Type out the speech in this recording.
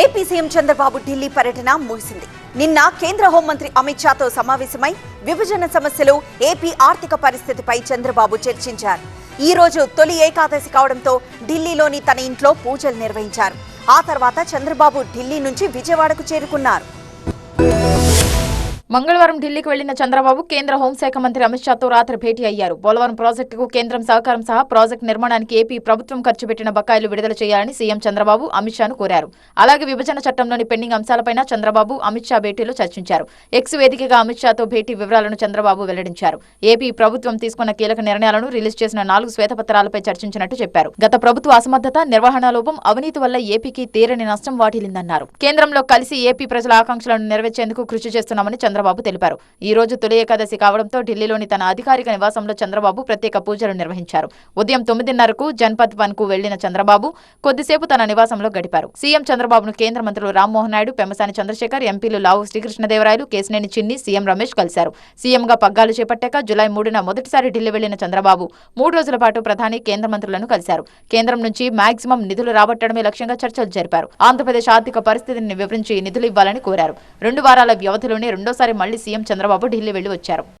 AP CM Chandrababu Delhi పర్యటన ముగిసింది. నిన్న కేంద్ర హోంమంత్రి అమిత్ షాతో సమావేశమై విభజన సమస్యలు ఏపీ ఆర్థిక పరిస్థితిపై చంద్రబాబు చర్చించారు. ఈ రోజు తొలి ఏకాదశి కావడంతో ఢిల్లీలోని తన ఇంట్లో పూజలు నిర్వహించారు. ఆ తర్వాత చంద్రబాబు ఢిల్లీ నుంచి విజయవాడకు చేరుకున్నారు. మంగళవారం ఢిల్లీకి వెళ్ళిన చంద్రబాబు కేంద్ర హోంశాఖ మంత్రి అమిత్ షాతో రాత్రి భేటీ అయ్యారు. పోలవరం ప్రాజెక్టుకు కేంద్రం సహకారం సహా ప్రాజెక్టు నిర్మాణానికి ఏపీ ప్రభుత్వం ఖర్చు పెట్టిన బకాయిలు విడుదల చేయాలని సీఎం చంద్రబాబు అమిత్ షాను కోరారు. అలాగే విభజన చట్టంలోని పెండింగ్ అంశాలపైన చంద్రబాబు అమిత్ షా భేటీలో చర్చించారు. ఎక్స్ వేదికగా అమిత్ షాతో భేటీ వివరాలను చంద్రబాబు వెల్లడించారు. ఏపీ ప్రభుత్వం తీసుకున్న కీలక నిర్ణయాలను రిలీజ్ చేసిన నాలుగు శ్వేతపత్రాలపై చర్చించినట్టు చెప్పారు. గత ప్రభుత్వ అసమర్థత నిర్వహణ లోపం అవినీతి వల్ల ఏపీకి తీరని నష్టం వాటిల్లిందన్నారు. కేంద్రంలో కలిసి ఏపీ ప్రజల ఆకాంక్షలను నెరవేర్చేందుకు కృషి చేస్తున్నామని చంద్రబాబు తెలిపారు. ఈ రోజు తొలి ఏకాదశి కావడంతో ఢిల్లీలోని తన అధికారిక నివాసంలో చంద్రబాబు ప్రత్యేక పూజలు నిర్వహించారు. ఉదయం తొమ్మిదిన్నరకు జన్పథ్ వన్కు వెళ్ళిన చంద్రబాబు కొద్దిసేపు తన నివాసంలో గడిపారు. సీఎం చంద్రబాబును కేంద్ర మంత్రులు రామ్మోహన్ నాయుడు పెమ్మసాని చంద్రశేఖర్ ఎంపీలు లావు శ్రీకృష్ణదేవరాయలు కేసినేని చిన్ని సీఎం రమేష్ కలిశారు. సీఎంగా పగ్గాలు చేపట్టాక జులై మూడున మొదటిసారి ఢిల్లీ వెళ్ళిన చంద్రబాబు మూడు రోజుల పాటు ప్రధాని కేంద్ర మంత్రులను కలిశారు. కేంద్రం నుంచి మాక్సిమం నిధులు రాబట్టడమే లక్ష్యంగా చర్చలు జరిపారు. ఆంధ్రప్రదేశ్ ఆర్థిక పరిస్థితిని వివరించి నిధులు ఇవ్వాలని కోరారు. రెండు వారాల వ్యవధిలోనే రెండోసారి మళ్ళీ సీఎం చంద్రబాబు ఢిల్లీ వెళ్ళి వచ్చారు.